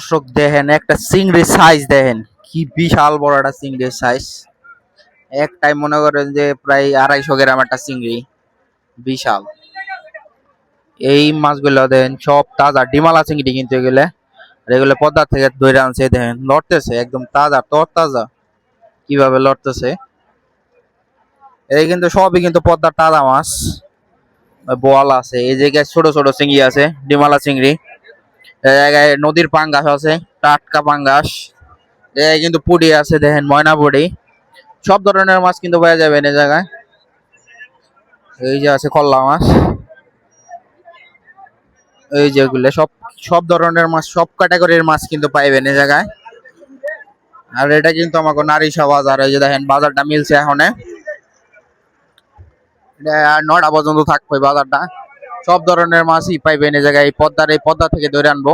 দর্শক দেখেন, একটা চিংড়ির সাইজ দেখেন। কি বিশাল বড় একটা চিংড়ির সাইজ একটাই মনে করেন যে প্রায় আড়াইশো গ্রাম একটা চিংড়ি। বিশাল। এই মাছগুলো দেখেন, সব তাজা। ডিমালা চিংড়ি কিন্তু এগুলো। এগুলো পদ্মা থেকে ধরে আনছে, দেখেন। লড়তেছে, একদম তাজা তর তাজা কীভাবে লড়তেছে। এই কিন্তু সবই কিন্তু পদ্মার তাজা মাছ। বোয়াল আছে, এই জায়গায় ছোট ছোট চিংড়ি আছে ডিমালা চিংড়ি। জায়গায় নদীর পাঙ্গাস আছে, টাটকা পাঙ্গাস। জায়গায় কিন্তু পুডি আছে, দেখেন, ময়না পুডি। সব ধরনের মাছ কিন্তু পাওয়া যাবে এই জায়গায়। এই যে আছে কল্লা মাছ। এই যেগুলো সব সব ধরনের মাছ, সব ক্যাটাগরির মাছ কিন্তু পাইবেন এই জায়গায়। আর এটা কিন্তু আমাকে নারিশা বাজার, এই যে দেখেন, বাজারটা মিলছে এখন। এটা নটা পর্যন্ত থাকবে বাজারটা। সব ধরনের মাছই পাইবেন এই জায়গায়। এই পদ্মার, এই পদ্মা থেকে ধরে আনব।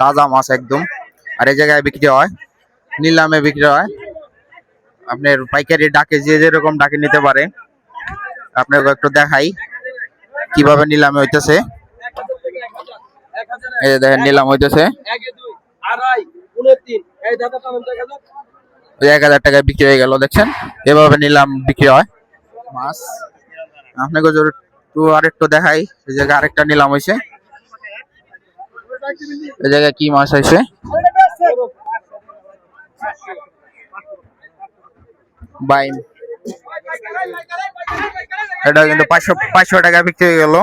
তাজা মাছ একদম। আর এই জায়গায় বিক্রি হয়। নিলামে বিক্রি হয়। আপনার পাইকারি ডাকে যে যেরকম ডাকে নিতে পারে। আপনাকে একটু দেখাই কীভাবে নিলামে হইতেছে। এই দেখেন নিলাম হইতেছে। এক হাজার টাকায় বিক্রি হয়ে গেল, দেখছেন? এভাবে নিলাম বিক্রি হয়। মাছ। আপনাকে একটু আরেকটু দেখাই, এই জায়গায় আরেকটা নিলাম হয়েছে। এই জায়গায় কি মাছ হয়েছে? বাইম। এটা কিন্তু পাঁচশো পাঁচশো টাকা বিক্রি হয়ে গেল।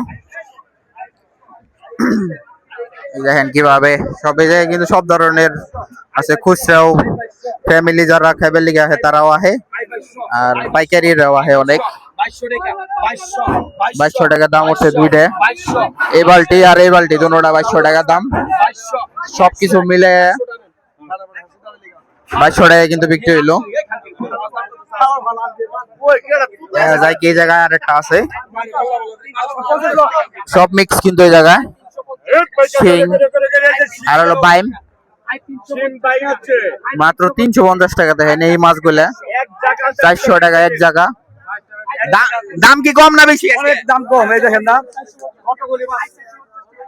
দেখেন কীভাবে, সব জায়গায় কিন্তু সব ধরনের আছে, খুচরাও ফ্যামিলি যারা খাইবার লিগে আছে তারাও আহে। আর পাইকারিরাও আহে অনেক। বাইশশো টাকা দাম হচ্ছে দুইটা। এই বালতি আর এই বালতি দুটোটা বাইশশো টাকা দাম। সবকিছু মিলে বাইশশো টাকা কিন্তু বিক্রি হইল। দেখা যায় কি জায়গায় আরেকটা আছে। সব মিক্স কিন্তু এই জায়গায়। শিং আর হলো বাইম। মাত্র তিনশো পঞ্চাশ টাকা দেখেন এই মাছগুলা। চারশো টাকা এক জায়গা। দাম কি কম না বেশি অনেক দাম কম এই দেখেন দাম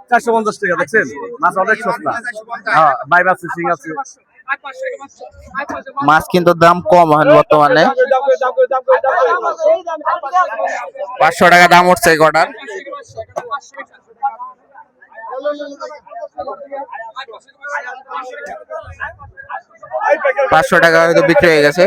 চারশো পঞ্চাশ টাকা দেখছেন? মাছ অনেক সস্তা। হ্যাঁ বাইর আছে সিং আছে। মাছ কিন্তু দাম কম এখন বর্তমানে। পাঁচশো টাকা দাম উঠছে এই কটার। পাঁচশো টাকা হয়তো বিক্রি হয়ে গেছে।